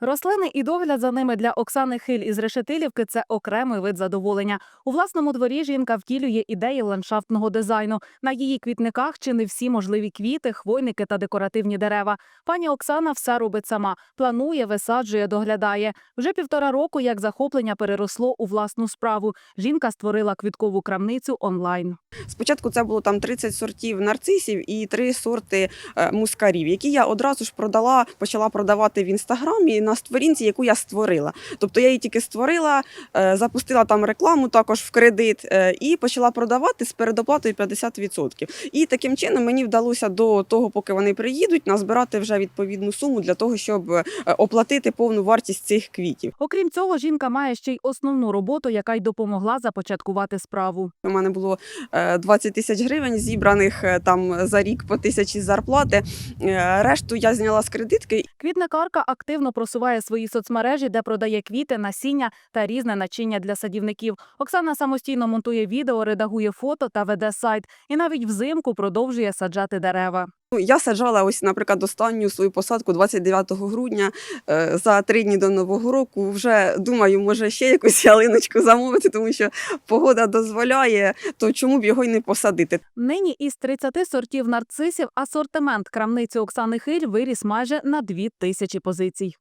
Рослини і догляд за ними для Оксани Хиль із Решетилівки це окремий вид задоволення. У власному дворі жінка втілює ідеї ландшафтного дизайну. На її квітниках чи не всі можливі квіти, хвойники та декоративні дерева. Пані Оксана все робить сама. Планує, висаджує, доглядає. Вже півтора року як захоплення переросло у власну справу. Жінка створила квіткову крамницю онлайн. Спочатку це було там 30 сортів нарцисів і 3 сорти е, мускарів, які я одразу ж продала, почала продавати в інстаграмі на створінці, яку я створила. Тобто я її тільки створила, е, запустила там рекламу також в кредит е, і почала продавати з передоплатою 50%. І таким чином мені вдалося до того, поки вони приїдуть, назбирати вже відповідну суму для того, щоб е, оплатити повну вартість цих квітів. Окрім цього, жінка має ще й основну роботу, яка й допомогла започаткувати справу. У мене було е, 20 тисяч гривень зібраних там за рік по тисячі зарплати. Решту я зняла з кредитки. Квітникарка активно просуває свої соцмережі, де продає квіти, насіння та різне начиння для садівників. Оксана самостійно монтує відео, редагує фото та веде сайт. І навіть взимку продовжує саджати дерева. Ну, Я саджала ось, наприклад, останню свою посадку 29 грудня е, за три дні до нового року. Вже думаю, може ще якусь ялиночку замовити, тому що погода дозволяє, то чому б його й не посадити. Нині із 30 сортів нарцисів асортимент крамниці Оксани Хиль виріс майже на 2 тисячі позицій.